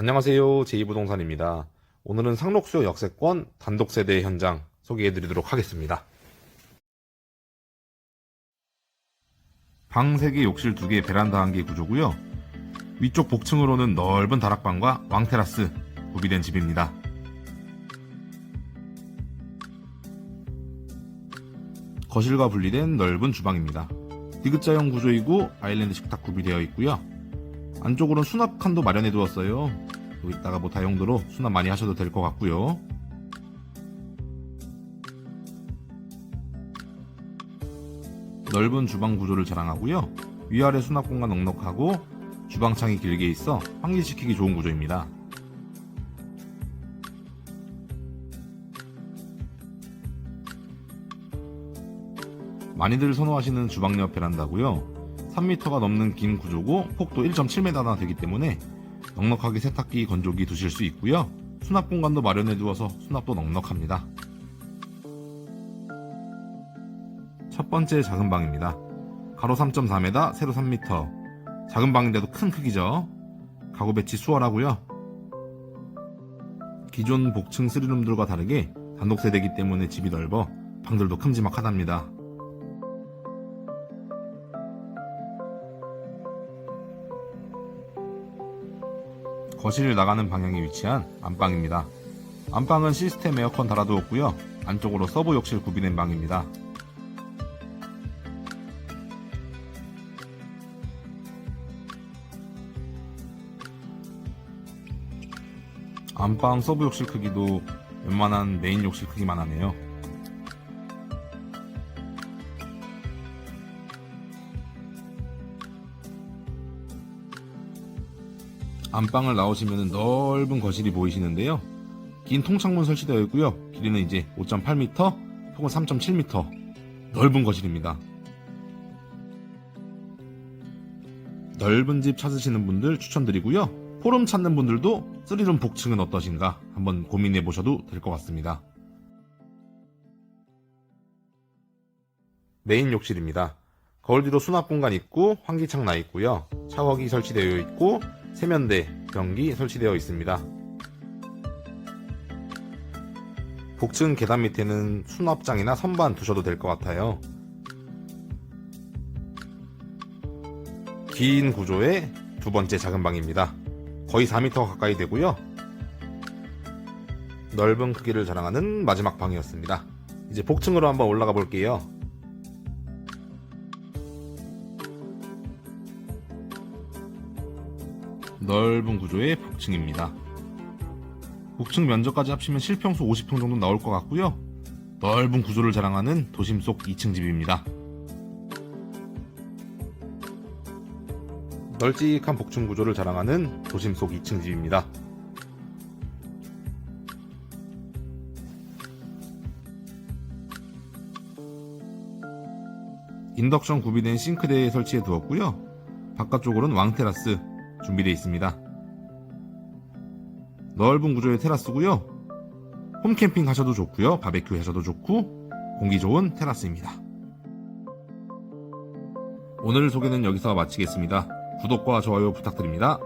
안녕하세요. 제2부동산입니다. 오늘은 상록수요 역세권 단독세대 현장 소개해 드리도록 하겠습니다. 방 3개, 욕실 2개, 베란다 1개 구조고요. 위쪽 복층으로는 넓은 다락방과 왕테라스 구비된 집입니다. 거실과 분리된 넓은 주방입니다. 디귿자형 구조이고 아일랜드 식탁 구비되어 있고요. 안쪽으로는 수납 칸도 마련해 두었어요. 여기다가 뭐 다용도로 수납 많이 하셔도 될 것 같고요. 넓은 주방 구조를 자랑하고요. 위아래 수납 공간 넉넉하고 주방창이 길게 있어 환기시키기 좋은 구조입니다. 많이들 선호하시는 주방 옆 베란다고요. 3m가 넘는 긴 구조고 폭도 1.7m나 되기 때문에 넉넉하게 세탁기, 건조기 두실 수 있고요. 수납 공간도 마련해 두어서 수납도 넉넉합니다. 첫 번째 작은 방입니다. 가로 3.4m, 세로 3m. 작은 방인데도 큰 크기죠. 가구 배치 수월하고요. 기존 복층 3룸들과 다르게 단독 세대이기 때문에 집이 넓어 방들도 큼지막하답니다. 거실 나가는 방향에 위치한 안방입니다. 안방은 시스템 에어컨 달아두었고요. 안쪽으로 서브 욕실 구비된 방입니다. 안방 서브 욕실 크기도 웬만한 메인 욕실 크기만 하네요. 안방을 나오시면 넓은 거실이 보이시는데요. 긴 통창문 설치되어 있고요. 길이는 이제 5.8m, 폭은 3.7m. 넓은 거실입니다. 넓은 집 찾으시는 분들 추천드리고요. 포럼 찾는 분들도 3룸 복층은 어떠신가 한번 고민해 보셔도 될 것 같습니다. 메인 욕실입니다. 거울 뒤로 수납 공간 있고 환기창 나 있고요. 샤워기 설치되어 있고 세면대, 변기 설치되어 있습니다. 복층 계단 밑에는 수납장이나 선반 두셔도 될 것 같아요. 긴 구조의 두 번째 작은 방입니다. 거의 4m 가까이 되고요. 넓은 크기를 자랑하는 마지막 방이었습니다. 이제 복층으로 한번 올라가 볼게요. 넓은 구조의 복층입니다. 복층 면적까지 합치면 실평수 50평 정도 나올 것 같고요. 넓은 구조를 자랑하는 도심 속 2층 집입니다. 널찍한 복층 구조를 자랑하는 도심 속 2층 집입니다. 인덕션 구비된 싱크대에 설치해 두었고요. 바깥쪽으로는 왕테라스 준비되어 있습니다. 넓은 구조의 테라스고요. 홈캠핑 하셔도 좋고요. 바베큐 하셔도 좋고 공기 좋은 테라스입니다. 오늘 소개는 여기서 마치겠습니다. 구독과 좋아요 부탁드립니다.